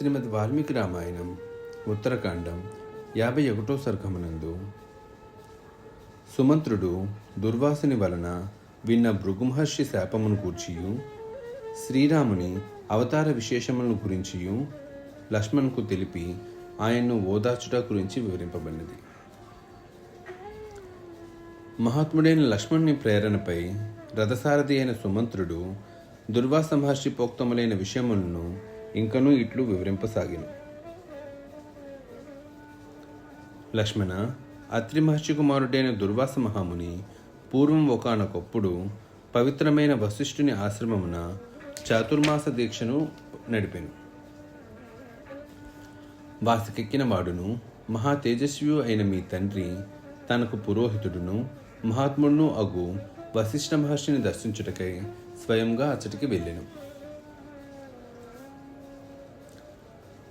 శ్రీమద్ వాల్మీకి రామాయణం ఉత్తరకాండం యాభై ఒకటో సర్గమనందు. సుమంత్రుడు దుర్వాసుని వలన విన్న భృగుమహర్షి శాపమును కూర్చియు శ్రీరాముని అవతార విశేషములను గురించియు లక్ష్మణ్కు తెలిపి ఆయన్ను ఓదార్చుట గురించి వివరింపబడినది. మహాత్ముడైన లక్ష్మణ్ని ప్రేరణపై రథసారథి అయిన సుమంత్రుడు దుర్వాస మహర్షి పోక్తములైన విషయములను ఇంకనూ ఇట్లు వివరింపసాగిను. లక్ష్మణ అత్రి మహర్షి కుమారుడైన దుర్వాస మహాముని పూర్వం ఒకనొకప్పుడు పవిత్రమైన వశిష్ఠుని ఆశ్రమమున చాతుర్మాస దీక్షను నడిపెను. వాసికెక్కిన వాడును మహా తేజస్వి అయిన మీ తండ్రి తనకు పురోహితుడును మహాత్ముడును అగు వశిష్ఠ మహర్షిని దర్శించుటకై స్వయంగా అచ్చటికి వెళ్ళెను.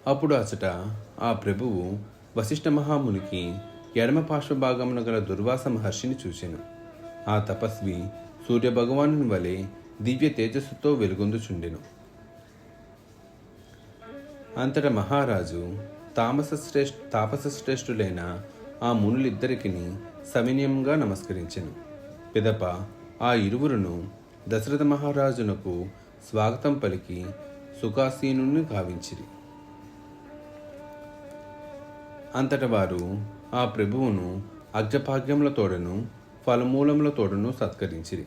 అప్పుడు అచట ఆ ప్రభువు వశిష్ఠ మహామునికి ఎడమ పార్శ్వభాగమున గల దుర్వాస మహర్షిని చూచెను. ఆ తపస్వి సూర్య భగవానుని వలె దివ్య తేజస్సుతో వెలుగొందుచుండెను. అంతట మహారాజు తామస శ్రేష్ఠ తాపస శ్రేష్ఠులైన ఆ మునులిద్దరికి సవినయంగా నమస్కరించెను. పిదప ఆ ఇరువురును దశరథ మహారాజునకు స్వాగతం పలికి సుఖాసీనుని కావించిరి అంతట వారు ఆ ప్రభువును అగ్రభాగ్యములతోడను ఫలమూలములతోడను సత్కరించిరి.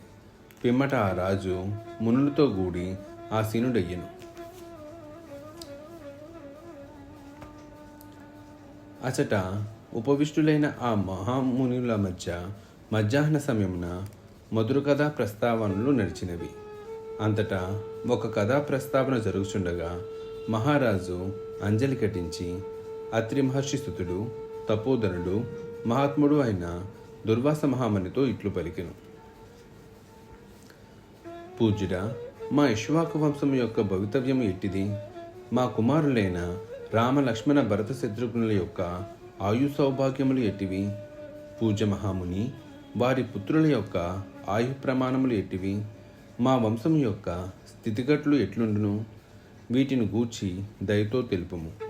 పిమ్మట ఆ రాజు మునులతో గూడి ఆసీనుడయ్యెను అచట ఉపవిష్టులైన ఆ మహామునుల మధ్య మధ్యాహ్న సమయమున మధుర కథా ప్రస్తావనలు నడిచినవి. అంతటా ఒక కథా ప్రస్తావన జరుగుచుండగా మహారాజు అంజలి కటించి అత్రి మహర్షి సుతుడు తపోధనుడు మహాత్ముడు అయిన దుర్వాస మహామణితో ఇట్లు పలికెను. పూజ్యుడ మా ఇష్వాకు వంశం యొక్క భవితవ్యము ఎట్టిది? మా కుమారులైన రామ లక్ష్మణ భరత శత్రుఘ్నుల యొక్క ఆయు సౌభాగ్యములు ఎట్టివి? పూజ మహాముని వారి పుత్రుల యొక్క ఆయు ప్రమాణములు ఎట్టివి? మా వంశం యొక్క స్థితిగట్లు ఎట్లుండును? వీటిని గూర్చి దయతో తెలుపుము.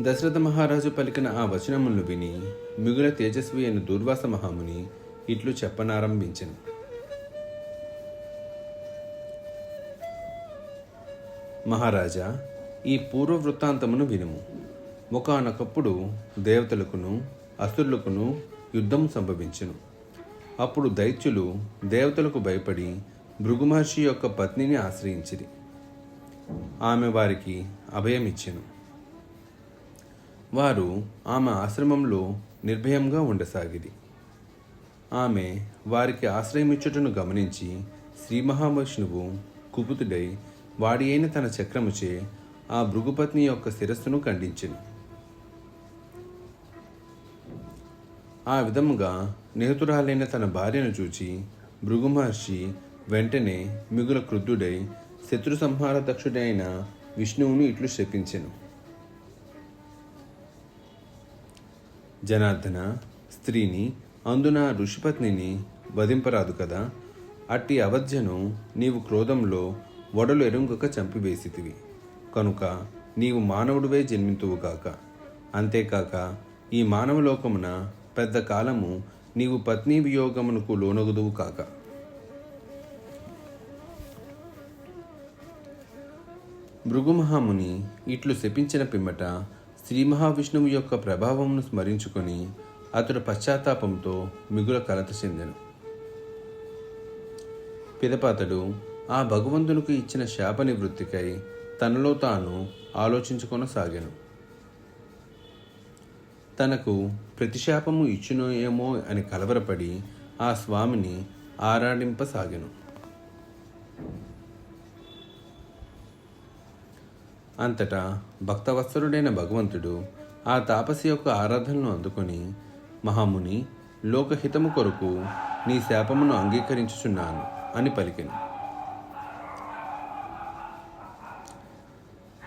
దశరథ మహారాజు పలికిన ఆ వచనములను విని మిగుల తేజస్వి అయిన దుర్వాస మహాముని ఇట్లు చెప్పనారంభించను. మహారాజా ఈ పూర్వ వృత్తాంతమును వినుము. ఒకనొకప్పుడు దేవతలకును అసురులకును యుద్ధం సంభవించును. అప్పుడు దైత్యులు దేవతలకు భయపడి భృగుమహర్షి యొక్క పత్నిని ఆశ్రయించిరి. ఆమె వారికి అభయమిచ్చెను. వారు ఆమె ఆశ్రమంలో నిర్భయంగా ఉండసాగిరి. ఆమె వారికి ఆశ్రయమిచ్చుటను గమనించి శ్రీ మహావిష్ణువు కుపుతుడై వాడి అయిన తన చక్రముచే ఆ భృగుపత్ని యొక్క శిరస్సును ఖండించెను. ఆ విధముగా నిహతురాలైన తన భార్యను చూచి భృగు మహర్షి వెంటనే మిగుల క్రుద్ధుడై శత్రు సంహార దక్షుడైన విష్ణువును ఇట్లు శపించెను. జనార్దన స్త్రీని అందున ఋషిపత్నిని వధింపరాదు కదా. అట్టి అవధ్యను నీవు క్రోధంలో వడలు ఎరుంగక చంపివేసితివి. కనుక నీవు మానవుడివే జన్మింతువుగాక అంతేకాక ఈ మానవలోకమున పెద్ద కాలము నీవు పత్ని వియోగమునకు లోనగుదువు కాక. భృగుమహాముని ఇట్లు శపించిన పిమ్మట శ్రీ మహావిష్ణువు యొక్క ప్రభావంను స్మరించుకొని అతడు పశ్చాత్తాపంతో మిగుల కలత చెందెను. పిదపాతడు ఆ భగవంతునికి ఇచ్చిన శాప నివృత్తికై తనలో తాను ఆలోచించుకొనసాగాను. తనకు ప్రతిశాపము ఇచ్చునో ఏమో అని కలవరపడి ఆ స్వామిని ఆరాడింపసాగాను అంతటా భక్తవత్సరుడైన భగవంతుడు ఆ తాపసి యొక్క ఆరాధనను అందుకొని మహాముని లోకహితము కొరకు నీ శాపమును అంగీకరించుచున్నాను అని పలికెను.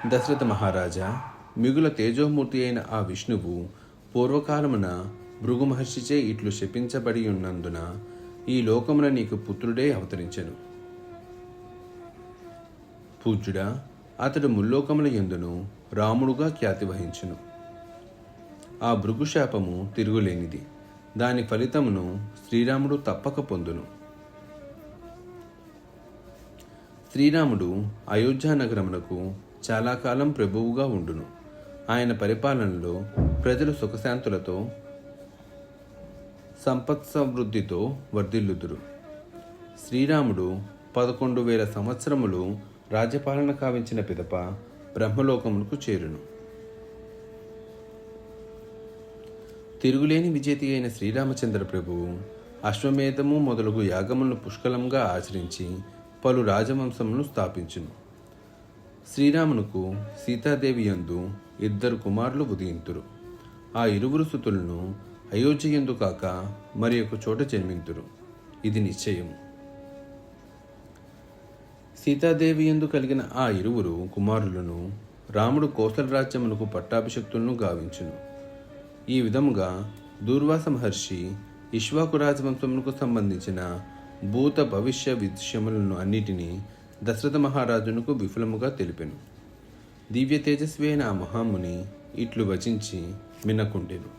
దశరథ మహారాజా మిగుల తేజోమూర్తి అయిన ఆ విష్ణువు పూర్వకాలమున భృగు మహర్షిచే ఇట్లు శపించబడి ఉన్నందున ఈ లోకమున నీకు పుత్రుడే అవతరించెను. పూజ్యుడా అతడు ముల్లోకముల ఎందును రాముడుగా ఖ్యాతి వహించును. ఆ భృగుశాపము తిరుగులేనిది. దాని ఫలితమును శ్రీరాముడు తప్పక పొందును. శ్రీరాముడు అయోధ్యా నగరమునకు చాలా కాలం ప్రభువుగా ఉండును. ఆయన పరిపాలనలో ప్రజలు సుఖశాంతులతో సంపత్ సమృద్ధితో వర్ధిల్లుదురు. శ్రీరాముడు పదకొండు వేల సంవత్సరములు రాజ్యపాలన కావించిన పిదప బ్రహ్మలోకమునకు చేరును. తిరుగులేని విజేతి అయిన శ్రీరామచంద్ర ప్రభువు అశ్వమేధము మొదలగు యాగములను పుష్కలంగా ఆచరించి పలు రాజవంశములను స్థాపించును. శ్రీరామునకు సీతాదేవి యందు ఇద్దరు కుమారులు ఉదయింతురు. ఆ ఇరువురు సుతులను అయోధ్య కాక మరి ఒక చోట జన్మింతురు. ఇది నిశ్చయము. సీతాదేవి ఎందు కలిగిన ఆ ఇరువురు కుమారులను రాముడు కోసల రాజ్యమునకు పట్టాభిషక్తులను గావించును. ఈ విధముగా దూర్వాస మహర్షి ఇష్వాకు రాజవంశమునకు సంబంధించిన భూత భవిష్య విషయములను అన్నిటినీ దశరథ మహారాజునకు విఫలముగా తెలిపెను. దివ్య తేజస్వి అయిన ఆ మహాముని ఇట్లు వచించి మిన్నకుండెను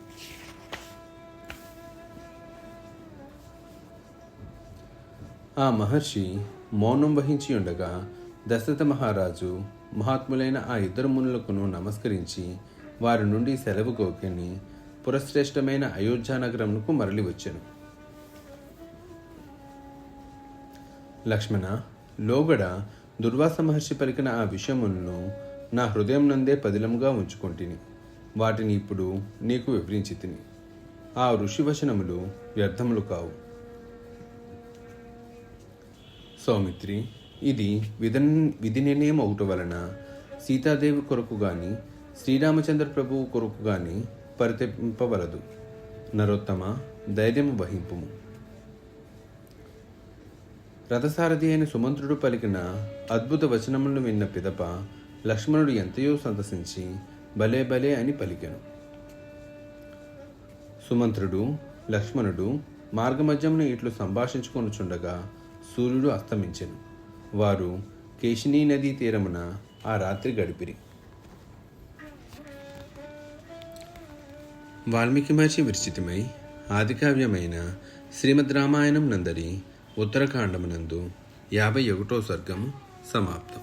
ఆ మహర్షి మౌనం వహించి ఉండగా దశరథ మహారాజు మహాత్ములైన ఆ ఇద్దరు మునులకును నమస్కరించి వారి నుండి సెలవు కోకిని పురశ్రేష్టమైన అయోధ్యా నగరమునకు మరలి వచ్చాను. లక్ష్మణ లోగడ దుర్వాస మహర్షి పలికిన ఆ విషయములను నా హృదయం నందే పదిలముగా ఉంచుకొంటిని. వాటిని ఇప్పుడు నీకు వివరించి తిని ఆ ఋషి వచనములు వ్యర్థములు కావు. సౌమిత్రి ఇది విధ విధి నిర్ణయం అవుట వలన సీతాదేవి కొరకు గాని శ్రీరామచంద్ర ప్రభువు కొరకు గాని పరితెంపవలదు నరోత్తమ ధైర్యము వహింపుము. రథసారథి అయిన సుమంత్రుడు పలికిన అద్భుత వచనములను విన్న పిదప లక్ష్మణుడు ఎంతయో సంతసించి భలే భలే అని పలికెను. సుమంత్రుడు లక్ష్మణుడు మార్గమధ్యమున ఇట్లు సంభాషించుకొనుచుండగా సూర్యుడు అస్తమించెను. వారు కేశినీ నదీ తీరమున ఆ రాత్రి గడిపిరి. వాల్మీకి మహర్షి విరచితమై ఆదికావ్యమైన శ్రీమద్ రామాయణం నందరి ఉత్తరకాండమునందు యాభై ఒకటో సర్గము సమాప్తం.